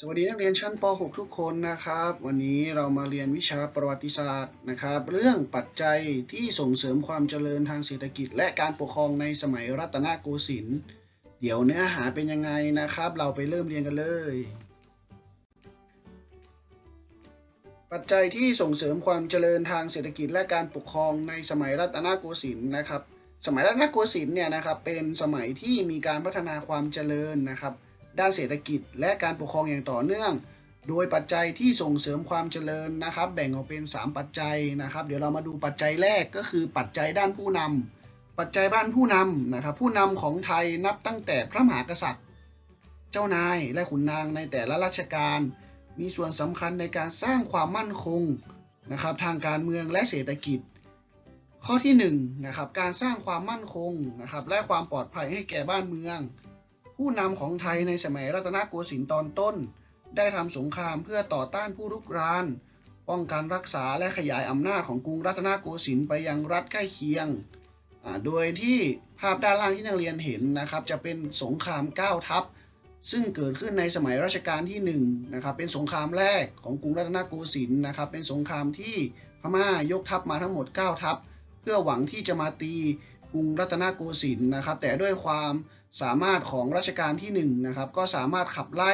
สวัสดีนักเรียนชั้นป .6 ทุกคนนะครับ วันนี้เรามาเรียนวิชาประวัติศาสตร์นะครับ เรื่องปัจจัยที่ส่งเสริมความเจริญทางเศรษฐกิจ และการปกครองในสมัยรัตนโกสินทร์เดี๋ยวเนื้อหาเป็นยังไงนะครับ เราไปเริ่มเรียนกันเลย ปัจจัยที่ส่งเสริมความเจริญทางเศรษฐกิจและการปกครองในสมัยรัตนโกสินทร์นะครับ สมัยรัตนโกสินทร์เนี่ยนะครับเป็นสมัยที่มีการพัฒนาความเจริญนะครับ ด้านเศรษฐกิจ และการปกครองอย่างต่อเนื่อง โดยปัจจัยที่ส่งเสริมความเจริญนะครับ แบ่งออกเป็น 3 ปัจจัยนะครับ เดี๋ยวเรามาดูปัจจัยแรกก็คือปัจจัยด้านผู้นำปัจจัยบ้านผู้นำนะครับ ผู้นำของไทยนับตั้งแต่พระมหากษัตริย์ เจ้านายและขุนนางในแต่ละราชการ มีส่วนสำคัญในการสร้างความมั่นคงนะครับทางการเมืองและเศรษฐกิจข้อที่1นงนะครับการสร้างความมั่นคงนะครับและความปลอดภัยให้แก่บ้านเมือง ผู้นำของไทยในสมัยรัตนโกสินทร์ตอนต้น ได้ทำสงครามเพื่อต่อต้านผู้รุกราน ป้องกันรักษาและขยายอำนาจของกรุงรัตนโกสินทร์ไปยังรัฐใกล้เคียง โดยที่ภาพด้านล่างที่นักเรียนเห็นนะครับจะเป็นสงคราม9ทัพ ซึ่งเกิดขึ้นในสมัยรัชกาลที่1นะครับเป็นสงครามแรกของกรุงรัตนโกสินทร์นะครับเป็นสงครามที่พม่ายกทัพมาทั้งหมด 9 ทัพ เพื่อหวังที่จะมาตี กรุงรัตนโกสินทร์นะครับ แต่ด้วยความสามารถของรัชกาลที่ 1 นะครับ ก็สามารถขับไล่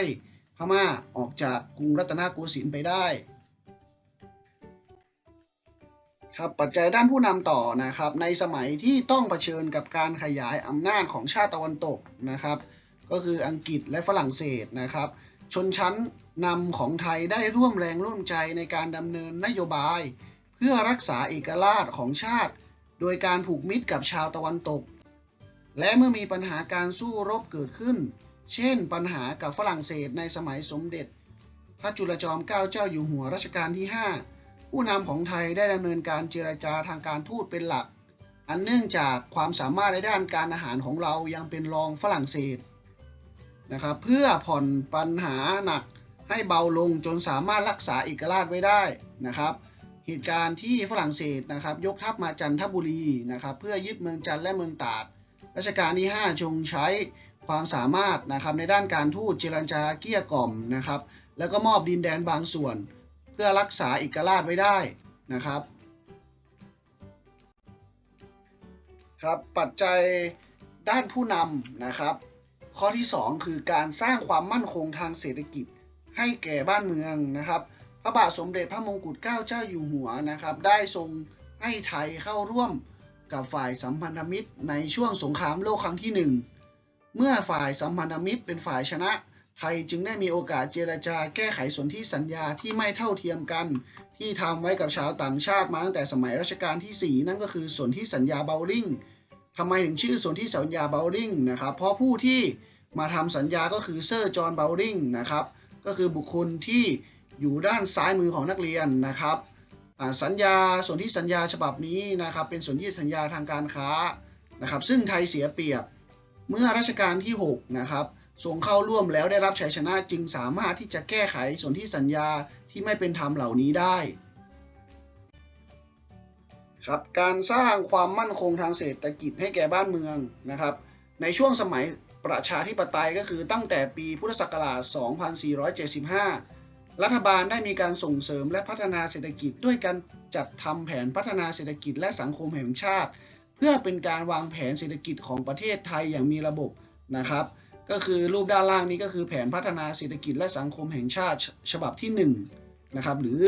พม่าออกจากกรุงรัตนโกสินทร์ไปได้ครับปัจจัยด้านผู้นำต่อนะครับ ในสมัยที่ต้องเผชิญกับการขยายอำนาจของชาติตะวันตกนะครับ ก็คืออังกฤษและฝรั่งเศสนะครับ ชนชั้นนำของไทยได้ร่วมแรงร่วมใจในการดำเนินนโยบาย เพื่อรักษาเอกราชของชาติ โดยการผูกมิตรกับชาวตะวันตก และเมื่อมีปัญหาการสู้รบเกิดขึ้น เช่น ปัญหากับฝรั่งเศสในสมัยสมเด็จ พระจุลจอมเกล้าเจ้าอยู่หัวรัชกาลที่ 5 ผู้นำของไทยได้ดำเนินการเจรจาทางการทูตเป็นหลัก อันเนื่องจากความสามารถในด้านการอาหารของเรายังเป็นรองฝรั่งเศสนะครับเพื่อผ่อนปัญหาหนักให้เบาลงจนสามารถรักษาเอกราชไว้ได้นะครับ เหตุการณ์ที่ฝรั่งเศสนะครับ ยกทัพมาจันทบุรีนะครับ เพื่อยึดเมืองจันและเมืองตาดรัชกาลที่5จงใช้ความสามารถนะครับในด้านการทูตเจรจาเกี้ยกล่อมนะครับ แล้วก็มอบดินแดนบางส่วน เพื่อรักษาเอกราชไว้ได้นะครับครับปัจจัยด้านผู้นำนะครับ ข้อที่ 2 คือการสร้างความมั่นคงทางเศรษฐกิจให้แก่บ้านเมืองนะครับ พระบาทสมเด็จพระมงกุฎเกล้าเจ้าอยู่หัวนะครับ ได้ทรงให้ไทยเข้าร่วมกับฝ่ายสัมพันธมิตรในช่วงสงครามโลกครั้งที่ 1 เมื่อฝ่ายสัมพันธมิตรเป็นฝ่ายชนะ ไทยจึงได้มีโอกาสเจรจาแก้ไขสนธิสัญญาที่ไม่เท่าเทียมกัน ที่ทำไว้กับชาวต่างชาติมาตั้งแต่สมัยรัชกาลที่ 4 นั่นก็คือสนธิสัญญาเบลลิงทำไมถึงชื่อสนธิสัญญาเบลลิงนะครับเพราะผู้ที่มาทำสัญญาก็คือเซอร์จอห์นเบลลิงนะครับก็คือบุคคลที่ อยู่ด้านซ้ายมือของนักเรียนนะครับสัญญาส่วนธิสัญญาฉบับนี้นะครับ เป็นส่วนธิสัญญาทางการค้านะครับ ซึ่งไทยเสียเปรียบเมื่อรัชกาลที่6นะครับทรงเข้าร่วมแล้วได้รับชัยชนะจึงสามารถที่จะแก้ไขส่วนธิสัญญาที่ไม่เป็นธรรมเหล่านี้ได้ครับการสร้างความมั่นคงทางเศรษฐกิจให้แก่บ้านเมืองนะครับ ในช่วงสมัยประชาธิปไตยก็คือตั้งแต่ปีพุทธศักราช 2475 รัฐบาลได้มีการส่งเสริมและพัฒนาเศรษฐกิจด้วยการจัดทำแผนพัฒนาเศรษฐกิจและสังคมแห่งชาติ เพื่อเป็นการวางแผนเศรษฐกิจของประเทศไทยอย่างมีระบบนะครับ ก็คือรูปด้านล่างนี้ก็คือแผนพัฒนาเศรษฐกิจและสังคมแห่งชาติฉบับที่1นะครับหรือ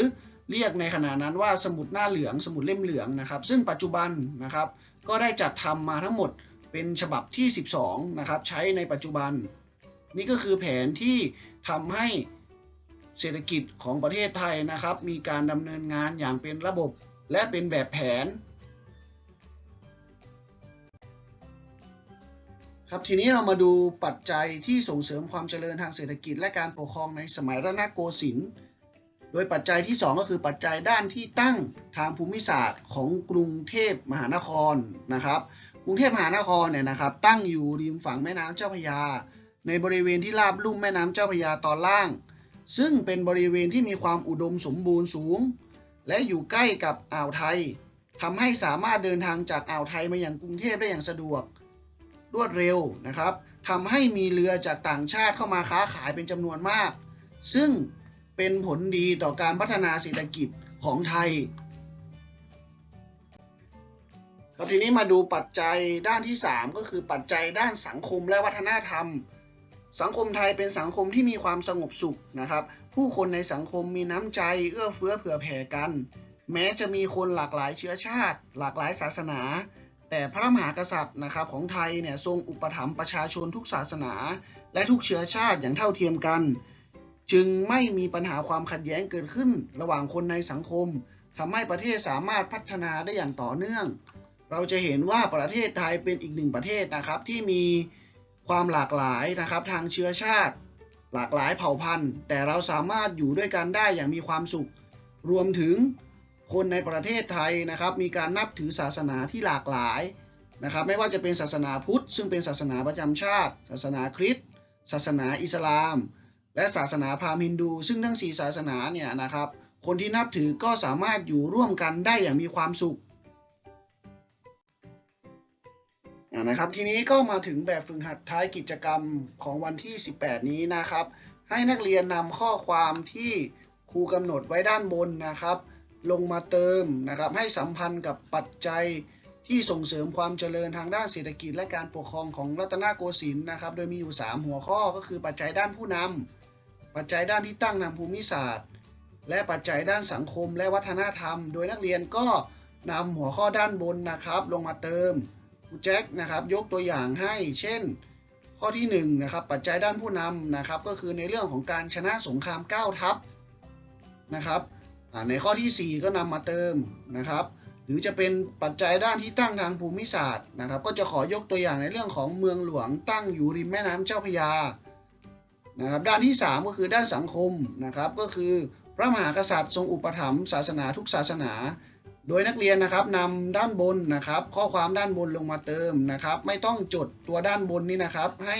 เรียกในขณะนั้นว่าสมุดหน้าเหลืองสมุดเล่มเหลืองนะครับ ซึ่งปัจจุบันนะครับก็ได้จัดทำมาทั้งหมดเป็นฉบับที่ 12นะครับใช้ในปัจจุบัน นี่ก็คือแผนที่ทำให้ เศรษฐกิจของประเทศไทยนะครับ มีการดำเนินงานอย่างเป็นระบบและเป็นแบบแผน ครับทีนี้เรามาดูปัจจัยที่ส่งเสริมความเจริญทางเศรษฐกิจ และการปกครองในสมัยรัตนโกสินทร์โดยปัจจัยที่ 2 ก็คือปัจจัยด้านที่ตั้งทางภูมิศาสตร์ของกรุงเทพมหานครนะครับ กรุงเทพมหานครเนี่ยนะครับ ตั้งอยู่ริมฝั่งแม่น้ำเจ้าพระยา ในบริเวณที่ราบลุ่มแม่น้ำเจ้าพระยาตอนล่าง ซึ่งเป็นบริเวณที่มีความอุดมสมบูรณ์สูง และอยู่ใกล้กับอ่าวไทยทำให้สามารถเดินทางจากอ่าวไทยมาอย่างกรุงเทพได้อย่างสะดวก รวดเร็วนะครับทำให้มีเรือจากต่างชาติเข้ามาค้าขายเป็นจำนวนมาก ซึ่งเป็นผลดีต่อการพัฒนาเศรษฐกิจของไทยครับทีนี้มาดูปัจจัยด้านที่ 3 ก็คือปัจจัยด้านสังคมและวัฒนธรรม สังคมไทยเป็นสังคมที่มีความสงบสุขนะครับ ผู้คนในสังคมมีน้ำใจ เอื้อเฟื้อเผื่อแผ่กัน แม้จะมีคนหลากหลายเชื้อชาติ หลากหลายศาสนา แต่พระมหากษัตริย์นะครับของไทยเนี่ยทรงอุปถัมภ์ประชาชนทุกศาสนา และทุกเชื้อชาติอย่างเท่าเทียมกัน จึงไม่มีปัญหาความขัดแย้งเกิดขึ้นระหว่างคนในสังคมทำให้ประเทศสามารถพัฒนาได้อย่างต่อเนื่อง เราจะเห็นว่าประเทศไทยเป็นอีกหนึ่งประเทศนะครับที่มี ความหลากหลายนะครับ ทางเชื้อชาติ หลากหลายเผ่าพันธุ์ แต่เราสามารถอยู่ด้วยกันได้อย่างมีความสุข รวมถึงคนในประเทศไทยนะครับ มีการนับถือศาสนาที่หลากหลายนะครับ ไม่ว่าจะเป็นศาสนาพุทธ ซึ่งเป็นศาสนาประจำชาติ ศาสนาคริสต์ศาสนาอิสลาม และศาสนาพราหมณ์ฮินดู ซึ่งทั้งสี่ศาสนาเนี่ยนะครับ คนที่นับถือก็สามารถอยู่ร่วมกันได้อย่างมีความสุข นะครับทีนี้ก็มาถึงแบบฝึกหัดท้ายกิจกรรมของวันที่ 18 นี้นะครับ ให้นักเรียนนำข้อความที่ครูกำหนดไว้ด้านบนนะครับ ลงมาเติมนะครับ ให้สัมพันธ์กับปัจจัยที่ส่งเสริมความเจริญทางด้านเศรษฐกิจ และการปกครองของรัตนโกสินทร์นะครับ โดยมีอยู่ 3 หัวข้อก็คือปัจจัยด้านผู้นำปัจจัยด้านที่ตั้งนำภูมิศาสตร์ และปัจจัยด้านสังคมและวัฒนธรรม โดยนักเรียนก็นำหัวข้อด้านบนนะครับ ลงมาเติม ครูแจ็คนะครับยกตัวอย่างให้เช่น ข้อที่1นะครับปัจจัยด้านผู้นำนะครับก็คือในเรื่องของการชนะสงคราม9ทัพนะครับในข้อทีสี่4 ก็นำมาเติมนะครับ หรือจะเป็นปัจจัยด้านที่ตั้งทางภูมิศาสตร์นะครับ ก็จะขอยกตัวอย่างในเรื่องของเมืองหลวงตั้งอยู่ริมแม่น้ำเจ้าพยานะครับด้านที่ 3 ก็คือด้านสังคมนะครับ ก็คือพระมหากษัตริย์ทรงอุปถัมภ์ศาสนาทุกศาสนา โดยนักเรียนนะครับนำด้านบนนะครับ ข้อความด้านบนลงมาเติมนะครับ ไม่ต้องจดตัวด้านบนนี้นะครับ ให้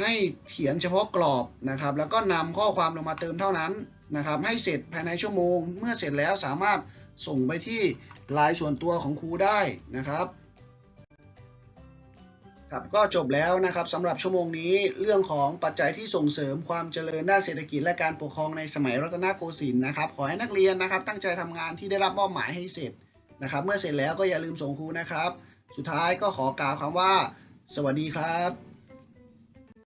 ให้เขียนเฉพาะกรอบนะครับ แล้วก็นำข้อความลงมาเติมเท่านั้นนะครับ ให้เสร็จภายในชั่วโมง เมื่อเสร็จแล้วสามารถส่งไปที่ไลน์ส่วนตัวของครูได้นะครับ ครับก็จบแล้วนะครับสำหรับชั่วโมงนี้เรื่องของปัจจัยที่ส่งเสริมความเจริญด้านเศรษฐกิจและการปกครองในสมัยรัตนโกสินทร์นะครับ ขอให้นักเรียนนะครับตั้งใจทำงานที่ได้รับมอบหมายให้เสร็จนะครับ เมื่อเสร็จแล้วก็อย่าลืมส่งครูนะครับ สุดท้ายก็ขอกล่าวคำว่า สวัสดีครับ